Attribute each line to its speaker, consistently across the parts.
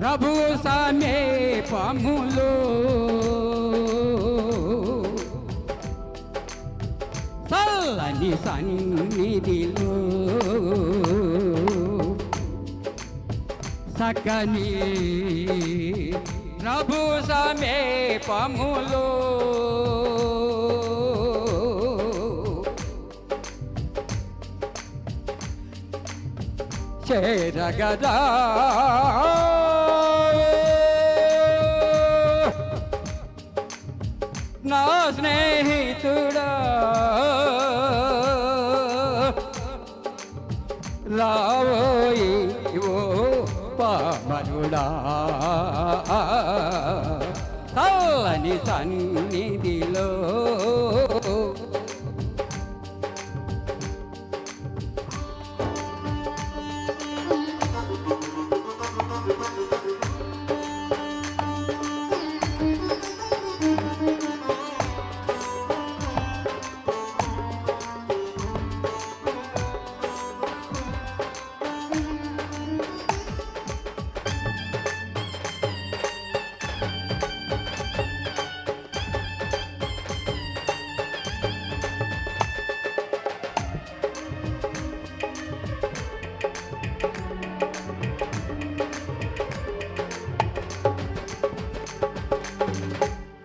Speaker 1: ప్రభు సమీపములో చల్లని సన్నిధిలో సకని ప్రభు సమీపములో చేరగదా. చల్లని సన్నిధిలో.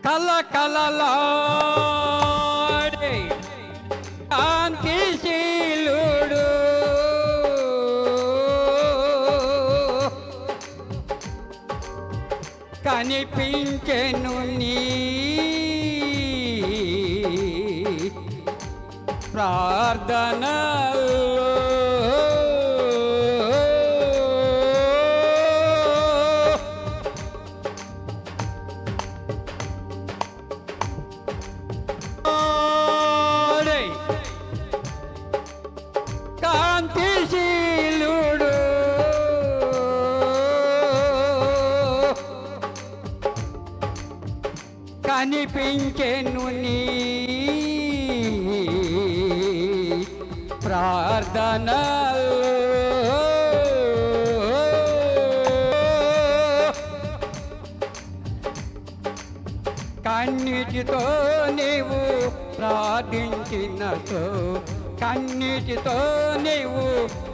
Speaker 1: కల కలలాడే కాంతిశీలుడు. కనిపించెను నీ ప్రార్థనా కనిపించెను నీ ప్రార్థన కన్నిటితో నీవు ప్రార్థించినతో కన్నిటితో నీవు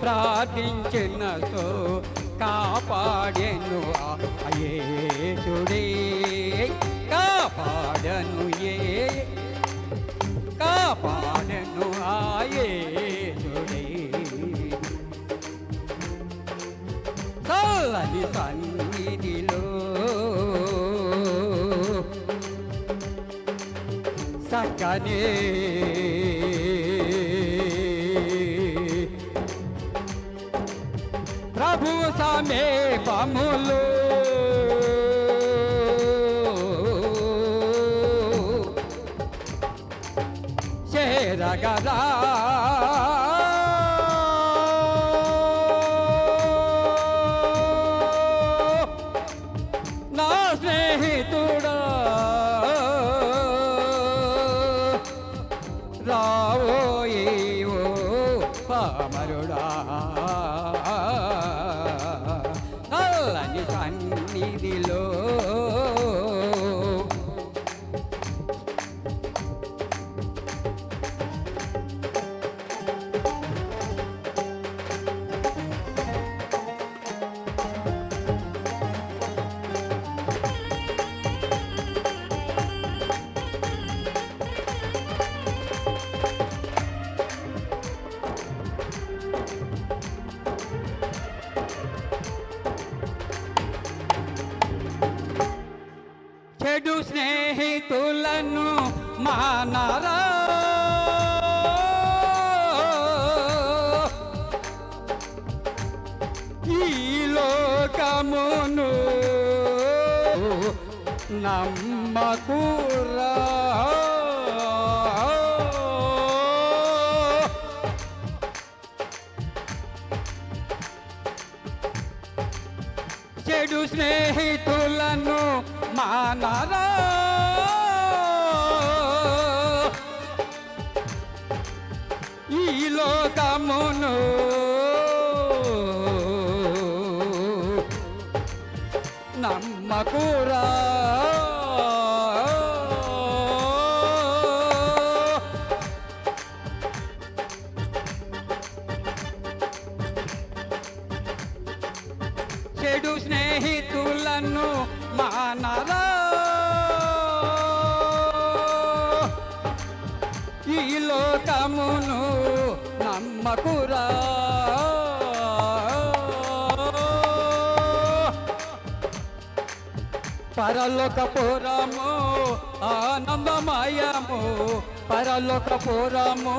Speaker 1: ప్రార్థించినతో కాపాడెను అయేసుడే కాపాడను ఏ? కాపాడను ఆయే చల్లని సన్నిధిలో సకనే ప్రభు సమీపములు చేరగరా నా స్నేహితుడా. రావోయి ఓ పామరుడా. మానరా. ఈ లోకమును నమ్మకురా. చెడు స్నేహితులను మానరా. లోకమును నమ్మకురా చెడు స్నేహితులను మానరా ఈ లోకమును మకురా పరలోకపురము ఆనందమయము. పరలోకపురము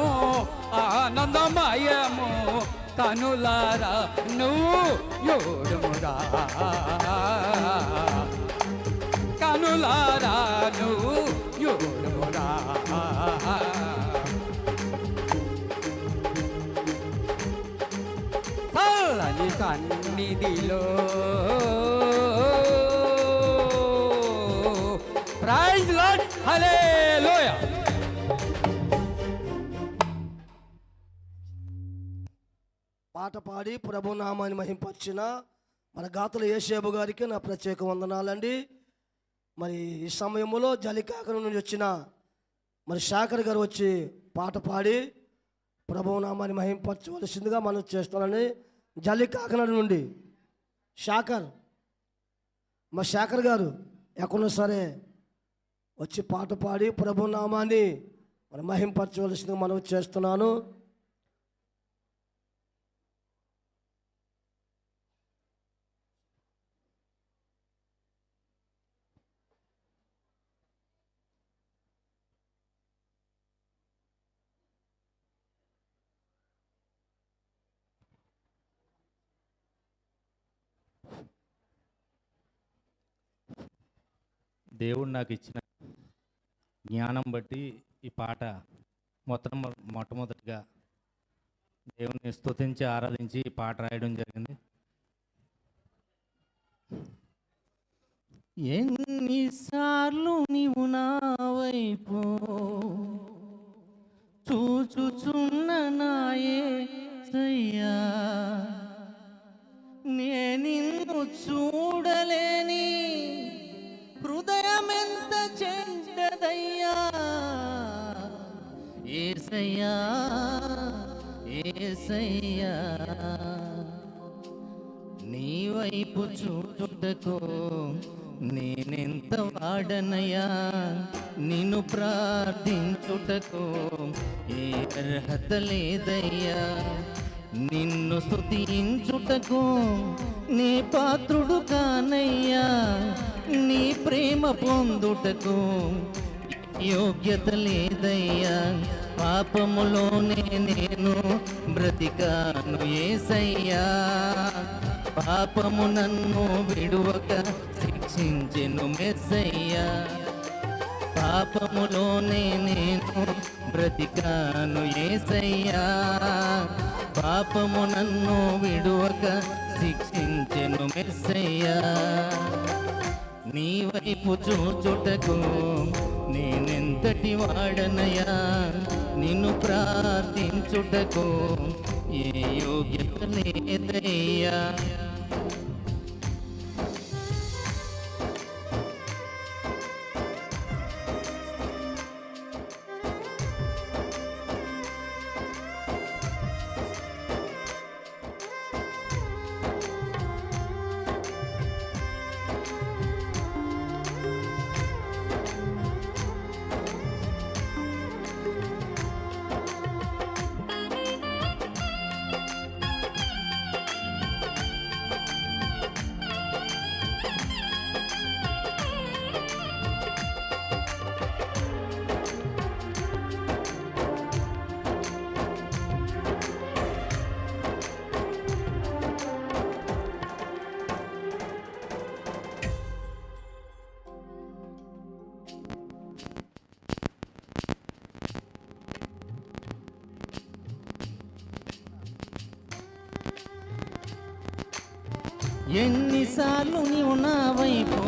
Speaker 1: ఆనందమయము. కనులారా నువ్వు యోడుమురా కనులారా నువ్వు యోడుమురా చల్లని సన్నిధిలో ప్రైజ్ లాడ్ హల్లెలూయా
Speaker 2: పాట పాడి ప్రభునామాన్ని మహింపరిచిన మన గాతుల ఏషేబు గారికి నా ప్రత్యేక వందనాలండి. మరి ఈ సమయంలో జలికాకర నుంచి వచ్చిన మరి శాఖర్ గారు వచ్చి పాట పాడి ప్రభునామాన్ని మహింపరచవలసిందిగా మనం జల్లి కాకినాడ నుండి. శాఖర్ మా శాఖర్ గారు ఎక్కడున్నా సరే వచ్చి పాట పాడి ప్రభునామాన్ని మరి మహింపరచవలసిందిగా మనం చేస్తున్నాను.
Speaker 3: దేవుడు నాకు ఇచ్చిన జ్ఞానం బట్టి ఈ పాట మొత్తం మొట్టమొదటిగా దేవుని స్తుతించి ఆరాధించి ఈ పాట రాయడం జరిగింది. ఎన్నిసార్లు నీవు నా వైపు చూచుచున్న నాయే ఏసయ్యా ఏసయ్యా నీ వైపు చూచుటకు నేనెంత వాడనయ్యా నిన్ను ప్రార్థించుటకు ఏ అర్హత లేదయ్యా నిన్ను స్థుతించుటకు నీ పాత్రుడు కానయ్యా నీ ప్రేమ పొందుటకు యోగ్యత లేదయ్యా పాపములోనే నేను బ్రతికాను ఏసయ్యా. పాపము నన్ను విడువక శిక్షించెను మెస్సయ్యా. పాపములోనే నేను బ్రతికాను ఏసయ్యా. పాపము నన్ను విడువక శిక్షించెను మెస్సయ్యా. నీ వైపు చూచుటకు నేనెంతటి వాడనయా నిన్ను ప్రార్థించుటకు ఏ యోగ్యత లేదయ్యా. ఎన్నిసార్లు నీవు నా వైపు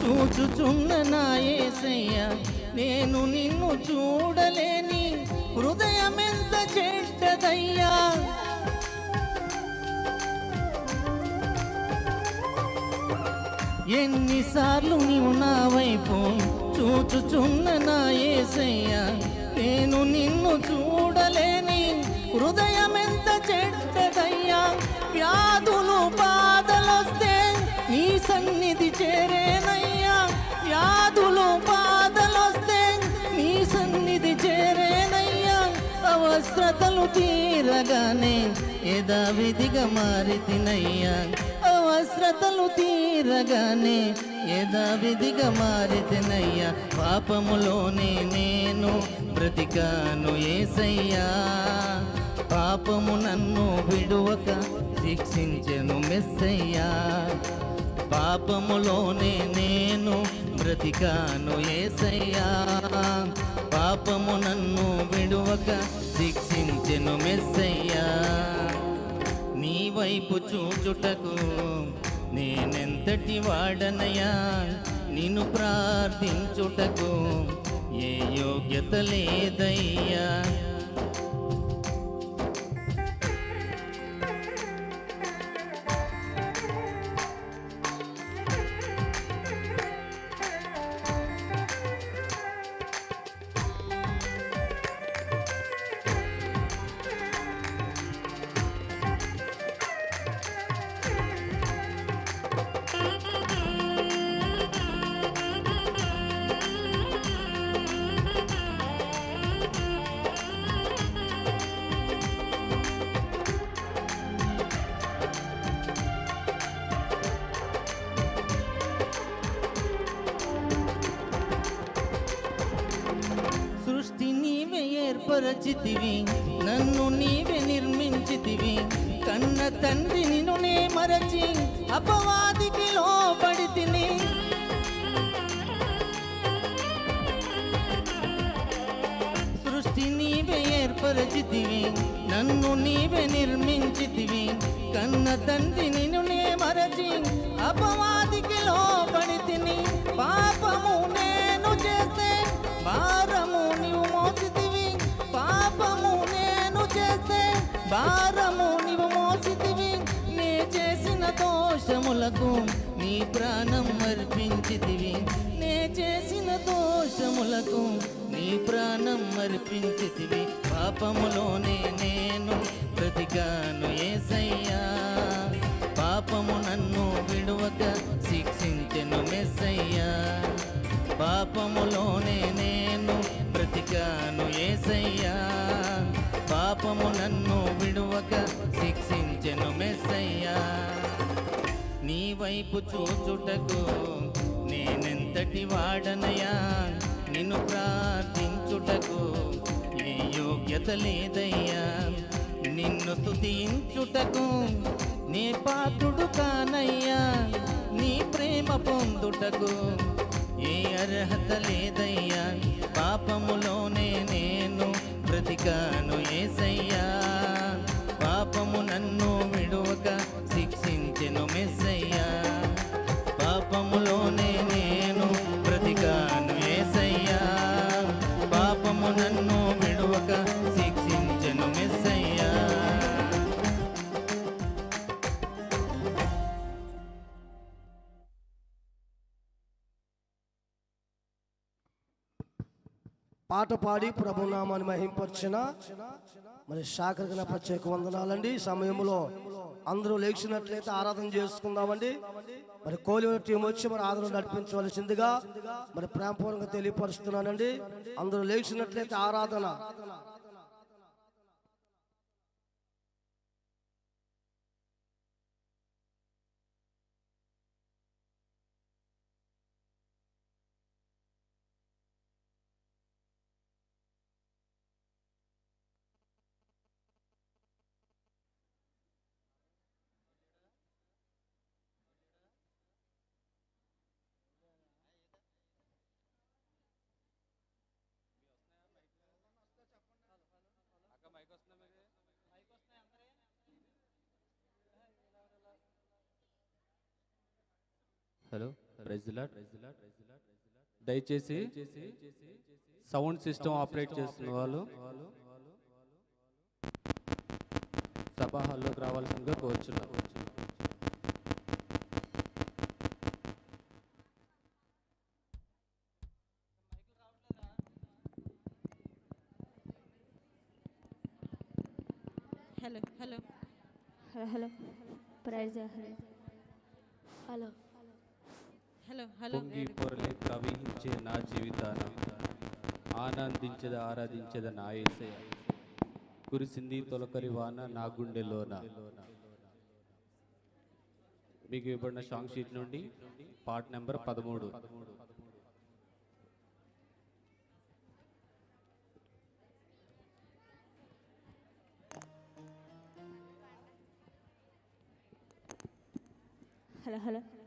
Speaker 3: చూచుచున్న నా ఏసయ్య నేను నిన్ను చూడలేని హృదయమెంత చెడ్డదయ్యా. ఎన్నిసార్లు నీవు నా వైపు చూచుచున్న నా ఏసయ్యా నేను నిన్ను చూడలేని హృదయమెంత చెడ్డదయ్యా. వ్యాధులు పా చేరేనయ్యా. వ్యాధులు బాధలొస్తే నీ సన్నిధి చేరేనయ్యా. అవసరతలు తీరగానే యథావిధిగా మారితినయ్యా అవసరతలు తీరగానే యథావిధిగా మారితినయ్యా పాపములోనే నేను బ్రతికాను ఏసయ్యా. పాపము నన్ను విడువక శిక్షించెను మెస్సయ్యా. పాపములోనే నేను బ్రతికాను ఏసయ్యా. పాపము నన్ను విడువక శిక్షించెను మెస్సయ్యా. నీ వైపు చూచుటకు నేనెంతటి వాడనయ్యా. నిన్ను ప్రార్థించుటకు ఏ యోగ్యత లేదయ్యా. ఏర్పరచితివి నన్ను నీవే నిర్మించితివి. కన్న తండ్రి నిన్ను నే మరచి అపవాదికి లోపడి తిని సృష్టి నీవే ఏర్పరచితివి. నన్ను నీవే నిర్మించితివి. కన్న తండ్రి నిన్ను నే మరచి అపవాదికి లోపడి తిని పాపము నేను చేసే భారము భారము నీవు మోసితివి నే చేసిన దోషములకు నీ ప్రాణం అర్పించితివి. నే చేసిన దోషములకు నీ ప్రాణం అర్పించితివి. పాపములోనే నేను బ్రతికాను ఏసయ్యా. పాపము నన్ను విడువక శిక్షించెను మెస్సయ్యా పాపములోనే నేను బ్రతికాను ఏసయ్యా. పాపము నన్ను విడువక శిక్షించెను మెస్సయ్యా. నీ వైపు చూచుటకు నేనెంతటి వాడనయా నిన్ను ప్రార్థించుటకు ఏ యోగ్యత లేదయ్యా? నిన్ను స్థుతించుటకు నీ పాత్రుడు కానయ్యా. నీ ప్రేమ పొందుటకు ఏ అర్హత లేదయ్యా? పాపములోనే నేను బ్రతికాను ఏసయ్యా. పాపము నన్ను విడువక శిక్షి
Speaker 2: పాట పాడి ప్రభునామాన్ని మహింపరిచిన మరి శాఖరికి ప్రత్యేక వందనాలండి. ఈ సమయంలో అందరూ లేచినట్లయితే ఆరాధన చేసుకుందామండి. మరి కోలి టీం వచ్చి మరి ఆదరణ నడిపించవలసిందిగా మరి ప్రేమపూర్వకంగా తెలియపరుస్తున్నానండి. అందరూ లేచినట్లయితే ఆరాధన
Speaker 1: హలో దయచేసి సౌండ్ సిస్టమ్ ఆపరేట్ చేస్తున్న వాళ్ళు సభా హాల్లోకి రావాల్సిందిగా కోరుచున్నారు
Speaker 4: hello hello.
Speaker 5: Hello hello. Praise hello hello
Speaker 6: పొంగి పొరలి ప్రవహించే నా జీవితాన ఆనందించద ఆరాధించద నా ఏసయ కురిసింది తొలకరి వాన నా గుండెలోన మీకు ఇవ్వబడిన సాంగ్ షీట్ నుండి పార్ట్ నెంబర్ పదమూడు.
Speaker 5: Hello
Speaker 4: hello hello.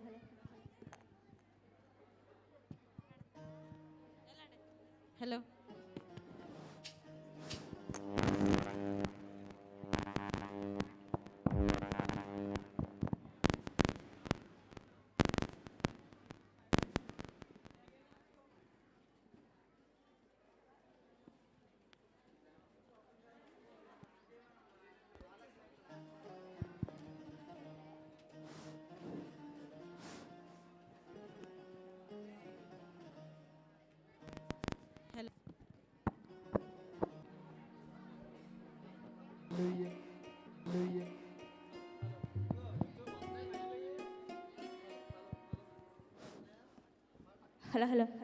Speaker 5: Hello hello